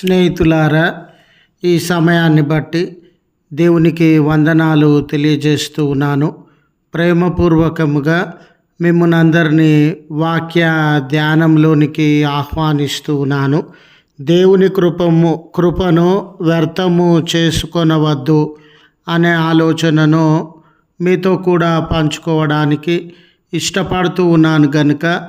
స్నేహితులారా ఈ సమయాన్ని బట్టి దేవునికి వందనాలు తెలియజేస్తూ ఉన్నాను. ప్రేమపూర్వకముగా మిమ్మల్ని అందరినీ వాక్య ధ్యానంలోనికి ఆహ్వానిస్తూ ఉన్నాను. దేవుని కృపము కృపను వ్యర్థము చేసుకొనవద్దు అనే ఆలోచనను మీతో కూడా పంచుకోవడానికి ఇష్టపడుతూ ఉన్నాను గనుక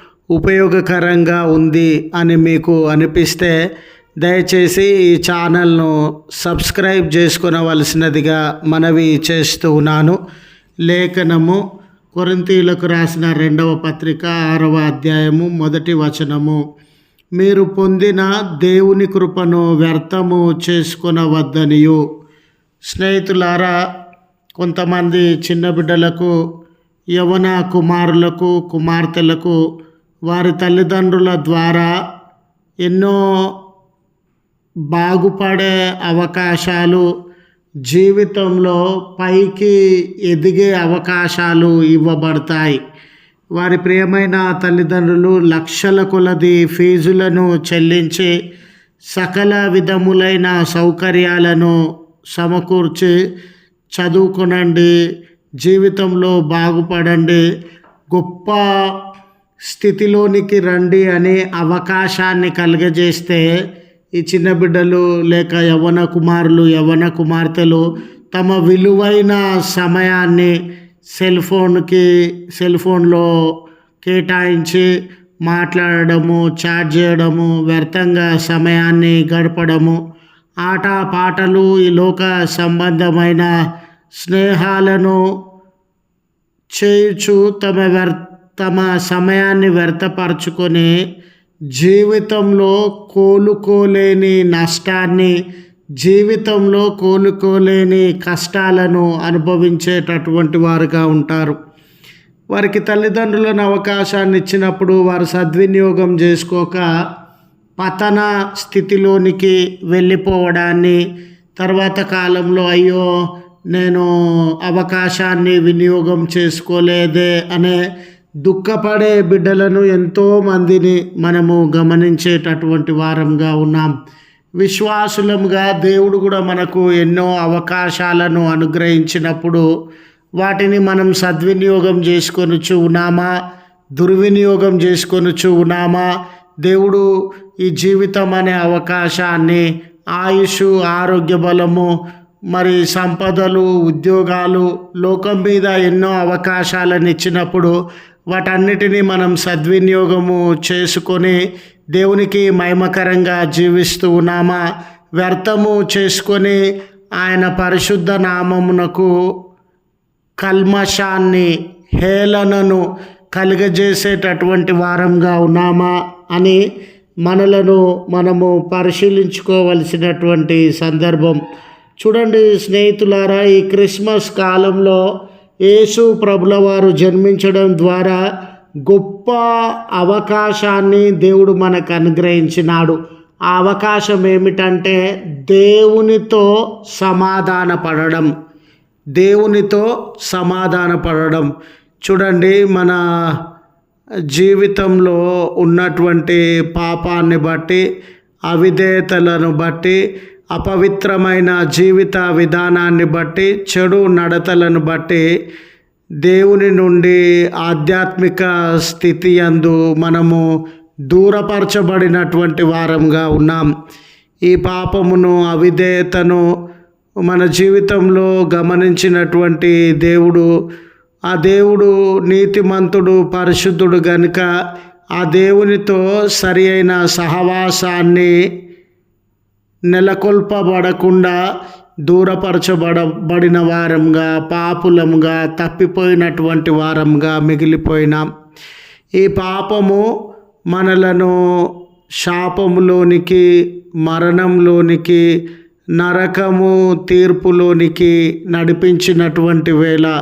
ఉపయోగకరంగా ఉంది అని మీకు అనిపిస్తే దయచేసి ఈ ఛానల్ను సబ్స్క్రైబ్ చేసుకునవలసినదిగా మనవి చేస్తూ ఉన్నాను. లేఖనము కొరింతీలకు రాసిన రెండవ పత్రిక ఆరవ అధ్యాయము మొదటి వచనము. మీరు పొందిన దేవుని కృపను వ్యర్థము చేసుకునవద్దనియు. స్నేహితులారా కొంతమంది చిన్న బిడ్డలకు యవన కుమారులకు కుమార్తెలకు వారి తల్లిదండ్రుల ద్వారా ఎన్నో బాగుపడే అవకాశాలు జీవితంలో పైకి ఎదిగే అవకాశాలు ఇవ్వబడతాయి. వారి ప్రియమైన తల్లిదండ్రులు లక్షల కొలది ఫీజులను చెల్లించి సకల విధములైన సౌకర్యాలను సమకూర్చి చదువుకునండి జీవితంలో బాగుపడండి గొప్ప స్థితిలోనికి రండి అనే అవకాశాన్ని కలుగజేస్తే ఈ చిన్న బిడ్డలు లేక యవ్వన కుమారులు యవ్వన కుమార్తెలు తమ విలువైన సమయాన్ని సెల్ ఫోన్కి సెల్ ఫోన్లో కేటాయించి మాట్లాడడము చాట్ చేయడము వ్యర్థంగా సమయాన్ని గడపడము. ఆట పాటలు ఈ లోక సంబంధమైన స్నేహాలను చేయుచు తమ వ్యర్ తమ సమయాన్ని వ్యర్థపరచుకొని జీవితంలో కోలుకోలేని నష్టాన్ని జీవితంలో కోలుకోలేని కష్టాలను అనుభవించేటటువంటి వారుగా ఉంటారు. వారికి తల్లిదండ్రులను అవకాశాన్ని ఇచ్చినప్పుడు వారు సద్వినియోగం చేసుకోక పతన స్థితిలోనికి వెళ్ళిపోవడాన్ని తర్వాత కాలంలో అయ్యో నేను అవకాశాన్ని వినియోగం చేసుకోలేదే అనే దుఃఖపడే బిడ్డలను ఎంతో మందిని మనము గమనించేటటువంటి వారంగా ఉన్నాం. విశ్వాసులముగా దేవుడు కూడా మనకు ఎన్నో అవకాశాలను అనుగ్రహించినప్పుడు వాటిని మనం సద్వినియోగం చేసుకొనుచు ఉన్నామా? దుర్వినియోగం చేసుకొనుచు ఉన్నామా? దేవుడు ఈ జీవితం అనే అవకాశాన్ని ఆయుష్ ఆరోగ్య బలము మరి సంపదలు ఉద్యోగాలు లోకం మీద ఎన్నో అవకాశాలను ఇచ్చినప్పుడు వాటన్నిటినీ మనం సద్వినియోగము చేసుకొని దేవునికి మహిమకరంగా జీవిస్తూ ఉన్నామా? వ్యర్థము చేసుకొని ఆయన పరిశుద్ధ నామమునకు కల్మషాన్ని హేళనను కలిగజేసేటటువంటి వారంగా ఉన్నామా అని మనలను మనము పరిశీలించుకోవలసినటువంటి సందర్భం. చూడండి స్నేహితులారా ఈ క్రిస్మస్ కాలంలో యేసు ప్రభుల వారు జన్మించడం ద్వారా గొప్ప అవకాశాన్ని దేవుడు మనకు అనుగ్రహించినాడు. ఆ అవకాశం ఏమిటంటే దేవునితో సమాధాన పడడం దేవునితో సమాధాన పడడం చూడండి మన జీవితంలో ఉన్నటువంటి పాపాన్ని బట్టి అవిధేయతలను బట్టి అపవిత్రమైన జీవిత విధానాన్ని బట్టి చెడు నడతలను బట్టి దేవుని నుండి ఆధ్యాత్మిక స్థితి అందు మనము దూరపరచబడినటువంటి వారంగా ఉన్నాం. ఈ పాపమును అవిధేయతను మన జీవితంలో గమనించినటువంటి దేవుడు ఆ దేవుడు నీతిమంతుడు పరిశుద్ధుడు గనుక ఆ దేవునితో సరి అయిన సహవాసాన్ని నెలకొల్పబడకుండా దూరపరచబడబడిన వారంగా పాపులంగా తప్పిపోయినటువంటి వారంగా మిగిలిపోయినాం ఈ పాపము మనలను శాపములోనికి మరణంలోనికి నరకము తీర్పులోనికి నడిపించినటువంటి వేళ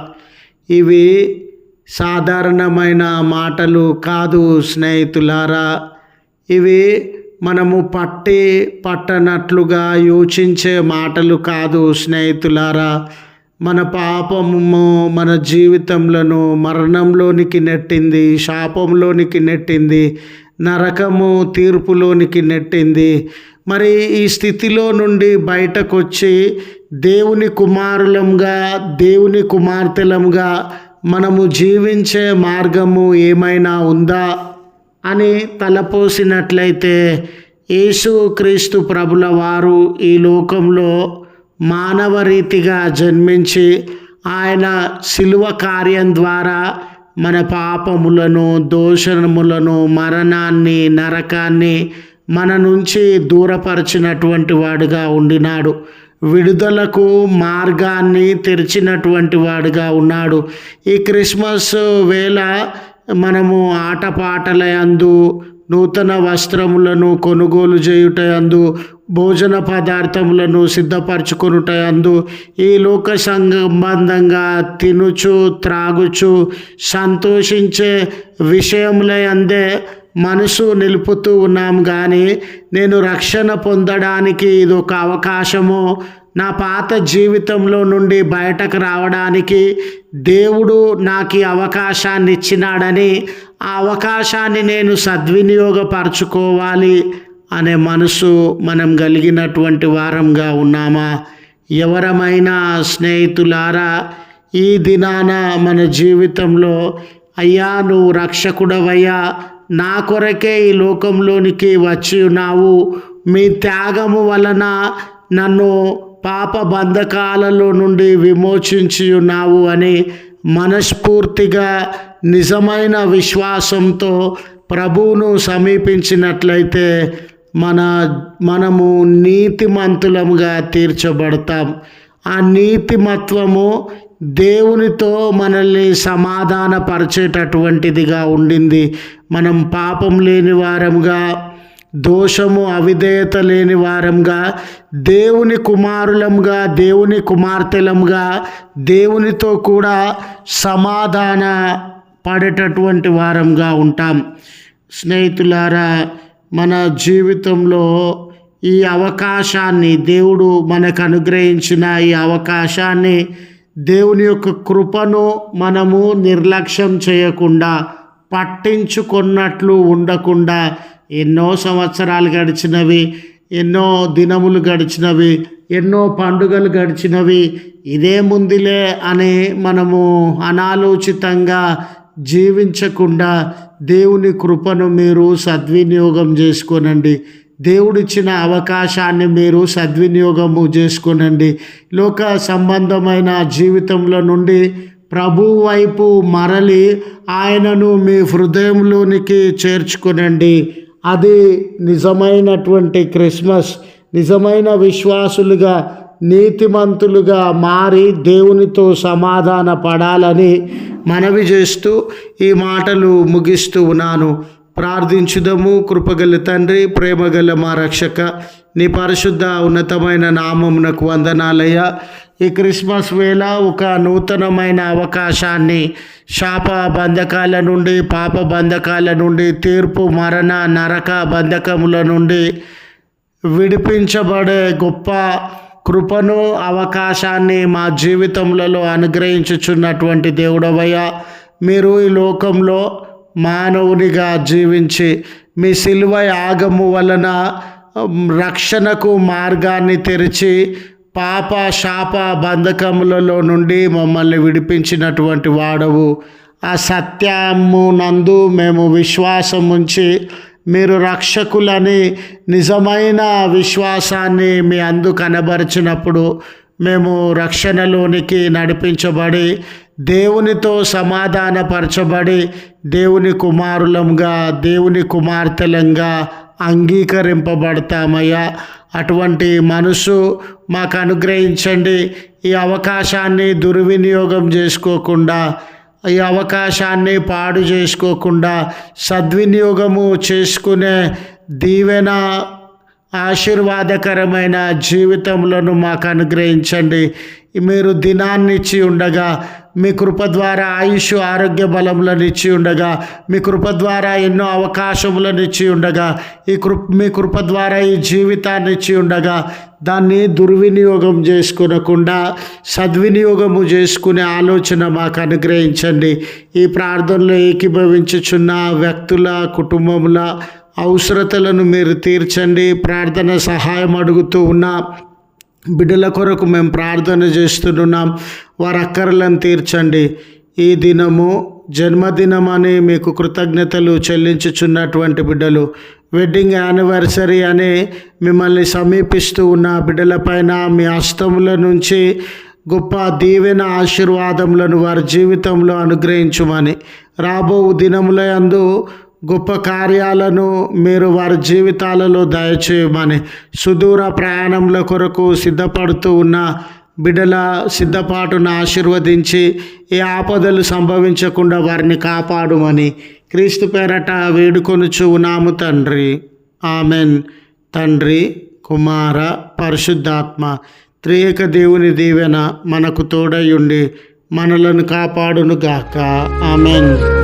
ఇవి సాధారణమైన మాటలు కాదు స్నేహితులారా. ఇవి మనము పట్టి పట్టనట్లుగా యోచించే మాటలు కాదు స్నేహితులారా. మన పాపము మన జీవితంలో మరణంలోనికి నెట్టింది శాపంలోనికి నెట్టింది నరకము తీర్పులోనికి నెట్టింది. మరి ఈ స్థితిలో నుండి బయటకు వచ్చి దేవుని కుమారులంగా దేవుని కుమార్తెలంగా మనము జీవించే మార్గము ఏమైనా ఉందా? అని తలపోసినట్లయితే యేసుక్రీస్తు ప్రభుల వారు ఈ లోకంలో మానవ రీతిగా జన్మించి ఆయన శిలువ కార్యం ద్వారా మన పాపములను దోషములను మరణాన్ని నరకాన్ని మన నుంచి దూరపరిచినటువంటి వాడుగా ఉండినాడు. విడుదలకు మార్గాన్ని తెరిచినటువంటి వాడుగా ఉన్నాడు. ఈ క్రిస్మస్ వేళ మనము ఆటపాటల యందు నూతన వస్త్రములను కొనుగోలు చేయుట యందు భోజన పదార్థములను సిద్ధపరచుకొనుట యందు ఈ లోక సంబంధంగా తినుచు త్రాగుచు సంతోషించే విషయముల అందే మనసు నిలుపుతూ ఉన్నాం కానీ నేను రక్షణ పొందడానికి ఇది ఒక అవకాశము. నా పాత జీవితంలో నుండి బయటకు రావడానికి దేవుడు నాకు ఈ అవకాశాన్ని ఇచ్చినాడని ఆ అవకాశాన్ని నేను సద్వినియోగపరచుకోవాలి అనే మనసు మనం కలిగినటువంటి వారంగా ఉన్నామా? ఎవరమైనా స్నేహితులారా ఈ దినాన మన జీవితంలో అయ్యా నువ్వు రక్షకుడవయ్యా నా కొరకే ఈ లోకంలోనికి వచ్చి ఉన్నావు మీ త్యాగము వలన నన్ను పాప బంధకాలలో నుండి విమోచించి ఉన్నావు అని మనస్ఫూర్తిగా నిజమైన విశ్వాసంతో ప్రభువును సమీపించినట్లయితే మన మనము నీతిమంతులముగా తీర్చబడతాం. ఆ నీతిమత్వము దేవునితో మనల్ని సమాధానపరిచేటటువంటిదిగా ఉండింది. మనం పాపం లేని వారముగా దోషము అవిధేయత లేని వారంగా దేవుని కుమారులంగా దేవుని కుమార్తెలంగా దేవునితో కూడా సమాధాన పడేటటువంటి వారంగా ఉంటాం. స్నేహితులారా మన జీవితంలో ఈ అవకాశాన్ని దేవుడు మనకు అనుగ్రహించిన ఈ అవకాశాన్ని దేవుని యొక్క కృపను మనము నిర్లక్ష్యం చేయకుండా పట్టించుకున్నట్లు ఉండకుండా ఎన్నో సంవత్సరాలు గడిచినవి ఎన్నో దినములు గడిచినవి ఎన్నో పండుగలు గడిచినవి. ఇదే ముందులే అని మనము అనాలోచితంగా జీవించకుండా దేవుని కృపను మీరు సద్వినియోగం చేసుకోనండి. దేవుడిచ్చిన అవకాశాన్ని మీరు సద్వినియోగము చేసుకోనండి. లోక సంబంధమైన జీవితంలో నుండి ప్రభు వైపు మరలి ఆయనను మీ హృదయంలోనికి చేర్చుకునండి. అది నిజమైనటువంటి క్రిస్మస్ నిజమైన విశ్వాసులుగా నీతిమంతులుగా మారి దేవునితో సమాధాన పడాలని మనవి చేస్తూ ఈ మాటలు ముగిస్తూ ఉన్నాను. ప్రార్థించుదము. కృపగల తండ్రి ప్రేమగల మా రక్షక నీ పరిశుద్ధ ఉన్నతమైన నామమునకు వందనాలయ్య. ఈ క్రిస్మస్ వేళ ఒక నూతనమైన అవకాశాన్ని శాప బంధకాల నుండి పాప బంధకాల నుండి తీర్పు మరణ నరక బంధకముల నుండి విడిపించబడే గొప్ప కృపను అవకాశాన్ని మా జీవితములలో అనుగ్రహించుచున్నటువంటి దేవుడవయ్య మీరు ఈ లోకంలో మానవునిగా జీవించి మీ సిలువ యాగము వలన రక్షణకు మార్గాన్ని తెరిచి పాప శాప బంధకములలో నుండి మమ్మల్ని విడిపించినటువంటి వాడవు. ఆ సత్యము నందు మేము విశ్వాసం ఉంచి మీరు రక్షకులని నిజమైన విశ్వాసాన్ని మీ అందు కనబరిచినప్పుడు మేము రక్షణలోనికి నడిపించబడి దేవునితో సమాధానపరచబడి దేవుని కుమారులంగా దేవుని కుమార్తెలంగా అంగీకరింపబడతామయ్యా. అటువంటి మనసు మాకు అనుగ్రహించండి. ఈ అవకాశాన్ని దుర్వినియోగం చేసుకోకుండా ఈ అవకాశాన్ని పాడు చేసుకోకుండా సద్వినియోగము చేసుకునే దీవెన ఆశీర్వాదకరమైన జీవితములను మాకు అనుగ్రహించండి. మీరు దినాన్ని ఇచ్చి ఉండగా మీ కృప ద్వారా ఆయుష్ ఆరోగ్య బలములను ఇచ్చి ఉండగా మీ కృప ద్వారా ఎన్నో అవకాశములను ఇచ్చి ఉండగా ఈ కృప మీ కృప ద్వారా ఈ జీవితాన్ని ఇచ్చి ఉండగా దాన్ని దుర్వినియోగం చేసుకునకుండా సద్వినియోగము చేసుకునే ఆలోచన మాకు అనుగ్రహించండి. ఈ ప్రార్థనలో ఏకీభవించుచున్న వ్యక్తుల కుటుంబముల అవసరతలను మీరు తీర్చండి. ప్రార్థన సహాయం అడుగుతూ ఉన్న బిడ్డల కొరకు మేము ప్రార్థన చేస్తున్నాం. వారి అక్కర్లను తీర్చండి. ఈ దినము జన్మదినం అని మీకు కృతజ్ఞతలు చెల్లించుచున్నటువంటి బిడ్డలు వెడ్డింగ్ యానివర్సరీ అని మిమ్మల్ని సమీపిస్తూ ఉన్న బిడ్డలపైన మీ హస్తముల నుంచి గొప్ప దీవెన ఆశీర్వాదములను వారి జీవితంలో అనుగ్రహించుమని రాబో దినముల అందు గొప్ప కార్యాలను మీరు వారి జీవితాలలో దయచేయమని సుదూర ప్రయాణముల కొరకు సిద్ధపడుతూ ఉన్న బిడ్డల సిద్ధపాటును ఆశీర్వదించి ఏ ఆపదలు సంభవించకుండా వారిని కాపాడుమని క్రీస్తు పేరట వేడుకొనుచు ఉన్నాము తండ్రి. ఆమెన్. తండ్రి కుమార పరిశుద్ధాత్మ త్రియేక దేవుని దీవెన మనకు తోడయుండి మనలను కాపాడును గాక ఆమెన్.